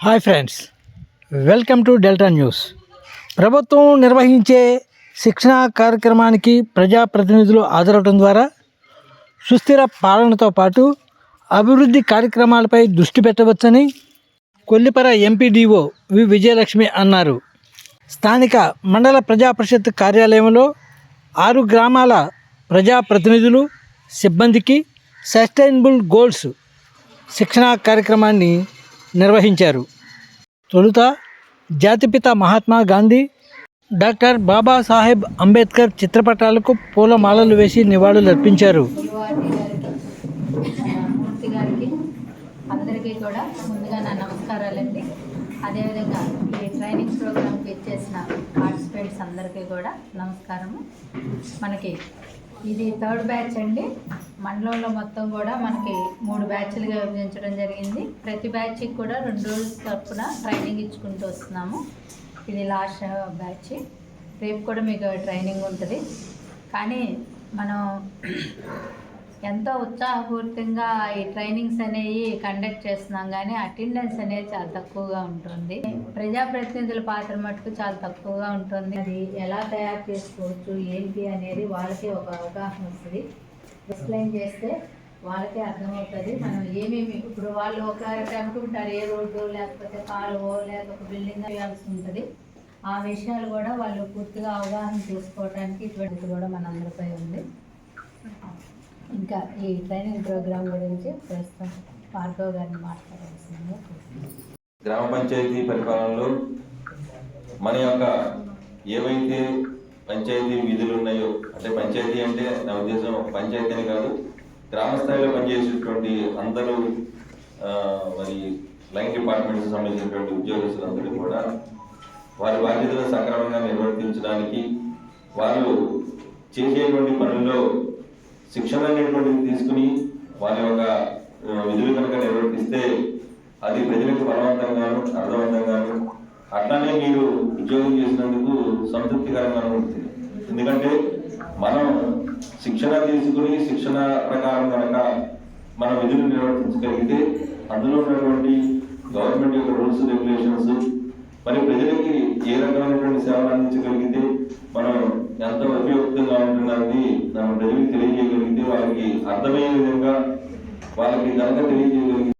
Hi friends welcome to Delta news. ప్రభుత్వం నిర్వహించే శిక్షణా కార్యక్రమానికి ప్రజాప్రతినిధులు హాజరవడం ద్వారా సుస్థిర పాలనతో పాటు అభివృద్ధి కార్యక్రమాలపై దృష్టి పెట్టవచ్చని కొల్లిపర ఎంపీడీఓ వి విజయలక్ష్మి అన్నారు. స్థానిక మండల ప్రజా పరిషత్ కార్యాలయంలో ఆరు గ్రామాల ప్రజాప్రతినిధులు సిబ్బందికి సస్టైనబుల్ గోల్స్ శిక్షణా కార్యక్రమాన్ని నిర్వహించారు. తొలుత జాతిపిత మహాత్మా గాంధీ డాక్టర్ బాబాసాహెబ్ అంబేద్కర్ చిత్రపటాలకు పూలమాలలు వేసి నివాళులు అర్పించారు. అందరికీ కూడా ముందుగా నా నమస్కారాలండి. అదేవిధంగా ఈ ట్రైనింగ్ ప్రోగ్రామ్కి ఇచ్చేసిన పార్టిసిపేట్స్ అందరికీ కూడా నమస్కారము. మనకి ఇది థర్డ్ బ్యాచ్ అండి. మండలంలో మొత్తం కూడా మనకి మూడు బ్యాచ్లుగా విభజించడం జరిగింది. ప్రతి బ్యాచ్కి కూడా రెండు రోజుల తరపున ట్రైనింగ్ ఇచ్చుకుంటూ వస్తున్నాము. ఇది లాస్ట్ బ్యాచ్. రేపు కూడా మీకు ట్రైనింగ్ ఉంటుంది. కానీ మనం ఎంతో ఉత్సాహపూరితంగా ఈ ట్రైనింగ్స్ అనేవి కండక్ట్ చేస్తున్నాం కానీ అటెండెన్స్ అనేది చాలా తక్కువగా ఉంటుంది. ప్రజాప్రతినిధుల పాత్ర మటుకు చాలా తక్కువగా ఉంటుంది. అది ఎలా తయారు చేసుకోవచ్చు ఏంటి అనేది వాళ్ళకి ఒక అవగాహన వస్తుంది. ఎక్స్ప్లెయిన్ చేస్తే వాళ్ళకే అర్థమవుతుంది. మనం ఏమేమి ఇప్పుడు వాళ్ళు ఒక అనుకుంటారు ఏ రోడ్డు లేకపోతే కాలువో లేకపోతే బిల్డింగ్ వేయాల్సి ఉంటుంది. ఆ విషయాలు కూడా వాళ్ళు పూర్తిగా అవగాహన చేసుకోవడానికి ఇటువంటిది కూడా మనందరిపై ఉంది. ఇంకా ఈ ట్రైనింగ్ ప్రోగ్రామ్ గురించి ప్రస్తుతం భార్గవ్ గారిని మాట్లాడాల్సిందిగా గ్రామ పంచాయతీ పరిపాలనలో మన యొక్క ఏవైతే పంచాయతీ విధులు ఉన్నాయో అంటే పంచాయతీ అంటే నా ఉద్దేశం పంచాయతీనే పంచాయతీ అని కాదు గ్రామ స్థాయిలో పనిచేసేటువంటి అందరూ మరి లైన్ డిపార్ట్మెంట్స్ సంబంధించినటువంటి ఉద్యోగస్తులందరూ కూడా వారి బాధ్యతలు సక్రమంగా నిర్వర్తించడానికి వాళ్ళు చేసేటువంటి పనుల్లో శిక్షణ అనేటువంటిది తీసుకుని వారి యొక్క విధులు కనుక నిర్వర్తిస్తే అది ప్రజలకు బలవంతంగాను అర్థవంతంగాను అట్లానే మీరు ఉద్యోగం చేసినందుకు సంతృప్తికరంగా ఉంటుంది ఎందుకంటే మనం శిక్షణ తీసుకుని శిక్షణ ప్రకారం కనుక మన విధులు నిర్వర్తించగలిగితే అందులో ఉన్నటువంటి గవర్నమెంట్ యొక్క రూల్స్ రెగ్యులేషన్స్ మరి ప్రజలకి ఏ రకమైనటువంటి సేవలు అందించగలిగితే మనం ఎంత ఉపయుక్తంగా ఉంటున్నది మనం ప్రజలకు తెలియజేయగలిగితే వాళ్ళకి అర్థమయ్యే విధంగా వాళ్ళకి కనుక తెలియజేయగలిగితే